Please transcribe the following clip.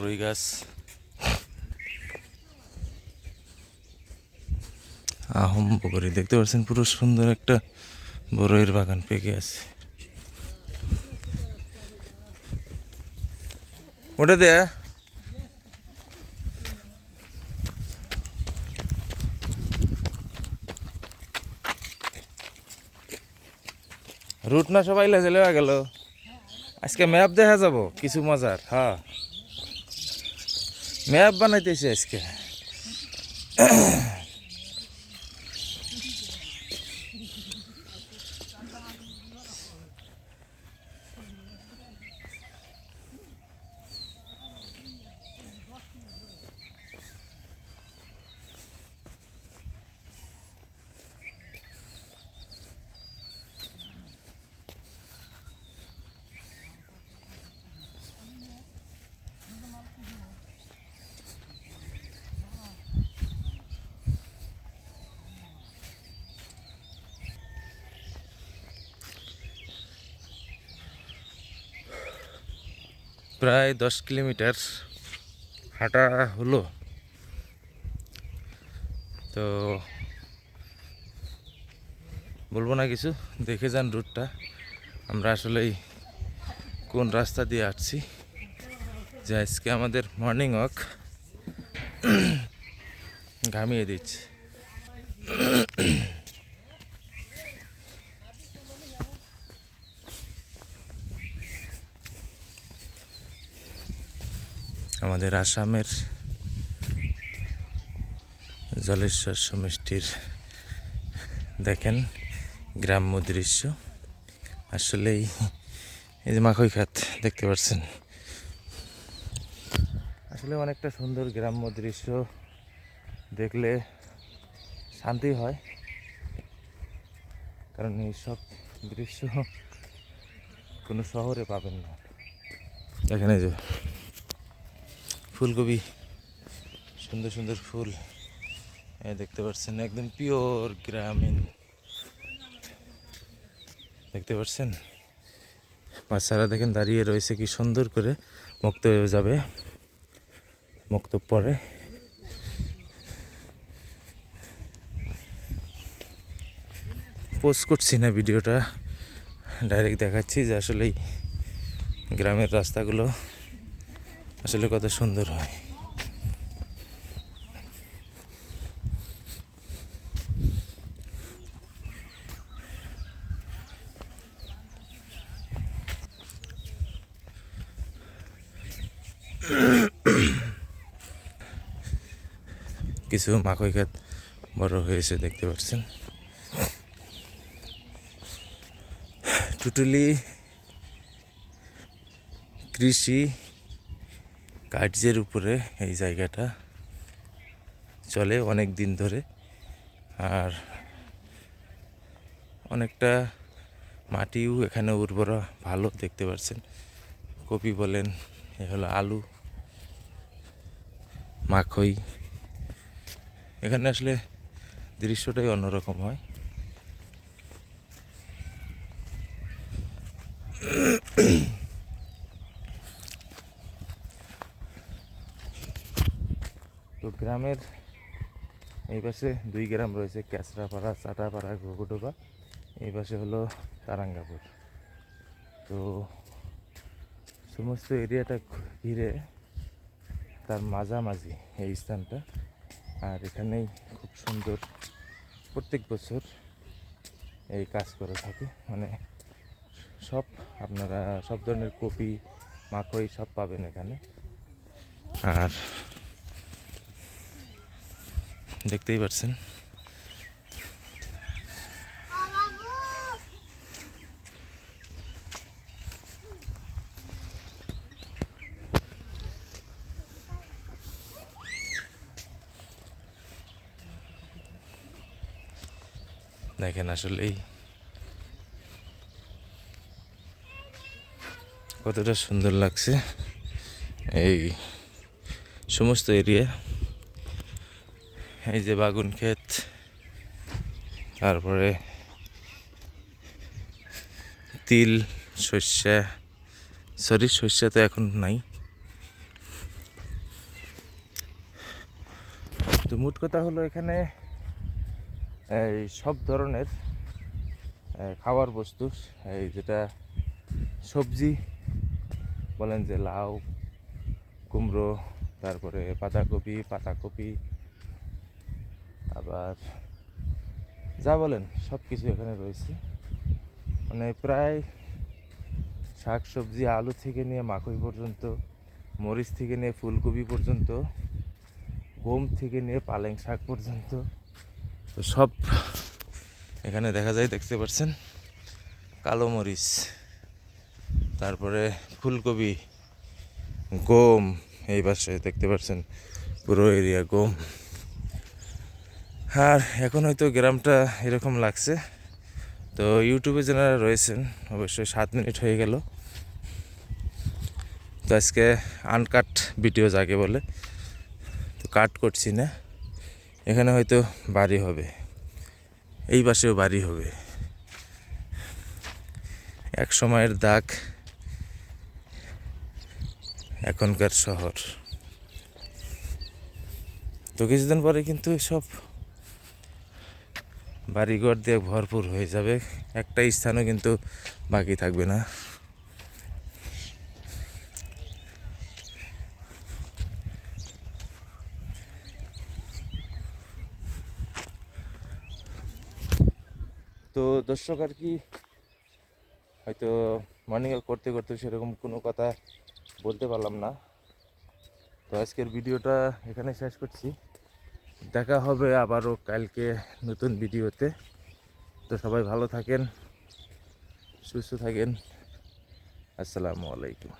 বড়ই গাছ। আহম বগরি দেখতে পাচ্ছেন পুরো সুন্দর একটা বড়ইয়ের বাগান পেকে আছে। ওটা দে। রুট না সবাই লেজে লেওয়া গেল। আজকে ম্যাপ দেখা যাব, কিছু মজার হ্যাঁ। ম্যাপ বানাইতেছি আজকে। প্রায় দশ কিলোমিটার হাঁটা হলো। তো বলব না কিছু, দেখে যান রুটটা। আমরা আসলেই কোন রাস্তা দিয়ে আসছি যে আজকে আমাদের মর্নিং ওয়াক ঘামিয়ে দিচ্ছে। আমাদের আসামের জলেশ্বর সমষ্টির দেখেন গ্রাম্য দৃশ্য। আসলেই এই যে মাখই খাত, দেখতে পাচ্ছেন। আসলে অনেকটা সুন্দর গ্রাম্য দৃশ্য দেখলে শান্তি হয়। কারণ এইসব দৃশ্য কোনো শহরে পাবেন না। দেখেন এই যে ফুলকপি, সুন্দর সুন্দর ফুল দেখতে পাচ্ছেন, একদম পিওর গ্রামীণ। দেখতে পাচ্ছেন? বাচ্চারা দেখেন দাঁড়িয়ে রয়েছে, কি সুন্দর করে মুক্ত হয়ে যাবে, মুক্ত পরে। পোস্ট করছি না ভিডিওটা ডাইরেক্ট দেখাচ্ছি যে আসলেই গ্রামের রাস্তাগুলো আসলে কত সুন্দর হয়। কিছু মাকই খাত বড় হয়েছে দেখতে পাচ্ছেন। টোটালি কৃষি কার্যের উপরে এই জায়গাটা চলে অনেক দিন ধরে। আর অনেকটা মাটিও এখানে উর্বরা, ভালো দেখতে পাচ্ছেন। কপি বলেন, এ হলো আলু, মাখই। এখানে আসলে দৃশ্যটাই অন্যরকম হয়। গ্রামের এই পাশে দুই গ্রাম রয়েছে ক্যাসরাপাড়া চাটাপাড়া ঘুঘুডোবা এই পাশে হলো তারাঙ্গাপুর তো সমস্ত এরিয়াটা ঘিরে তার মাঝামাঝি এই স্থানটা। আর এখানেই খুব সুন্দর প্রত্যেক বছর এই কাজ করে থাকে। মানে সব আপনারা সব ধরনের কপি মাকই সব পাবেন এখানে। আর দেখতেই পাচ্ছেন। দেখেন আসলেই কতটা সুন্দর লাগছে। এই সমস্ত এরিয়া। এই যে বাগুন ক্ষেত, তারপরে তিল শস্যা সরি শস্যা তো এখন নাই। তো মোট কথা হলো এখানে, এই সব ধরনের খাওয়ার বস্তু, এই যেটা সবজি, বলেন যে লাউ, কুমড়ো, তারপরে বাঁধাকপি, পাতাকপি আবার যা বলেন, সব কিছু এখানে রয়েছে। মানে প্রায় শাক সবজি আলু থেকে নিয়ে মাখই পর্যন্ত, মরিচ থেকে নিয়ে ফুলকপি পর্যন্ত, গম থেকে নিয়ে পালেং শাক পর্যন্ত, তো সব এখানে দেখা যায়, দেখতে পাচ্ছেন? কালো মরিচ, তারপরে ফুলকপি, গম, এই পাশে দেখতে পাচ্ছেন পুরো এরিয়া গম। আর এখন হয়তো গ্রামটা এরকম লাগছে। তো ইউটিউবে যারা রয়েছেন, অবশ্যই সাত মিনিট হয়ে গেল। তো আজকে আনকাট ভিডিও যাকে বলে, তো কাট করছি না। এখানে হয়তো বাড়ি হবে। এই পাশেও বাড়ি হবে। এক সময়ের দাগ এখনকার শহর। তো কিছুদিন পরে কিন্তু সব বাড়িঘর দিয়ে ভরপুর হয়ে যাবে। একটা স্থানও কিন্তু বাকি থাকবে না। তো দর্শক আর কি, হয়তো মর্নিং ওয়াক করতে করতে সেরকম কোনো কথা বলতে পারলাম না। তো আজকের ভিডিওটা এখানে শেষ করছি। দেখা হবে আবারও কালকে নতুন ভিডিওতে। তো সবাই ভালো থাকেন সুস্থ থাকেন। আসসালামু আলাইকুম।